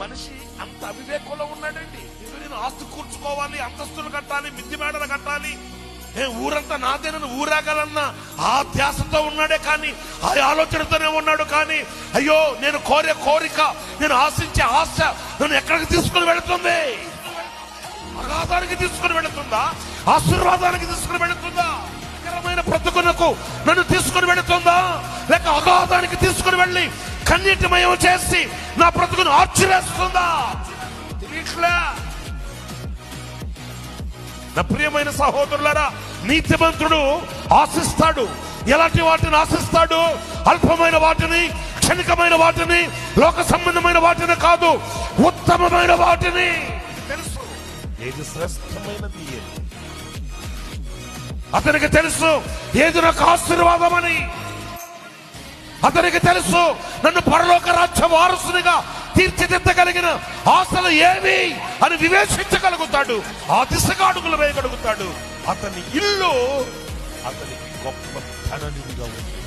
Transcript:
మనిషి అంత అవివేకంలో ఉన్నాడండి. నేను ఆస్తి కూర్చుకోవాలి అంతస్తులు కట్టాలి మిద్ది మేడలు కట్టాలి. ఏ ఊరంతా నాదేనని ఊరాగలన్న ఆ ధ్యాసతో ఉన్నాడే కానీ ఆ ఆలోచనతోనే ఉన్నాడు కానీ అయ్యో నేను కోరే కోరిక నేను ఆశించే ఆశ నన్ను ఎక్కడికి తీసుకుని వెళుతుంది? అగాధానికి తీసుకుని వెళుతుందా? ఆశీర్వాదానికి తీసుకుని వెళుతుందా? భయంకరమైన బ్రతుకునకు నన్ను తీసుకుని వెళుతుందా? లేక అగాధానికి తీసుకుని వెళ్ళి కన్నీటిమయం చేసి నా బ్రతుకును ఆర్చివేస్తుందా? తెలియట్లే నా ప్రియమైన సహోదరులారా నీతిమంతుడు ఆశిస్తాడు. ఎలాంటి వాటిని ఆశిస్తాడు? అల్పమైన వాటిని క్షణికమైన వాటిని లోక సంబంధమైన వాటిని కాదు ఉత్తమమైన వాటిని. తెలుసు? ఏది శ్రేష్టమైనది అతనికి తెలుసు ఏది నాకు ఆశీర్వాదమని? అతనికి తెలుసు నన్ను పరలోక రాజ్య వారసునిగా తీర్చిదిద్దగలిగిన ఆశలు ఏవి అని వివేచించగలుగుతాడు ఆ దిశగా అడుగులు వేయగలుగుతాడు. అతని ఇల్లు అతనికి గొప్ప ధననిధిగా ఉంటుంది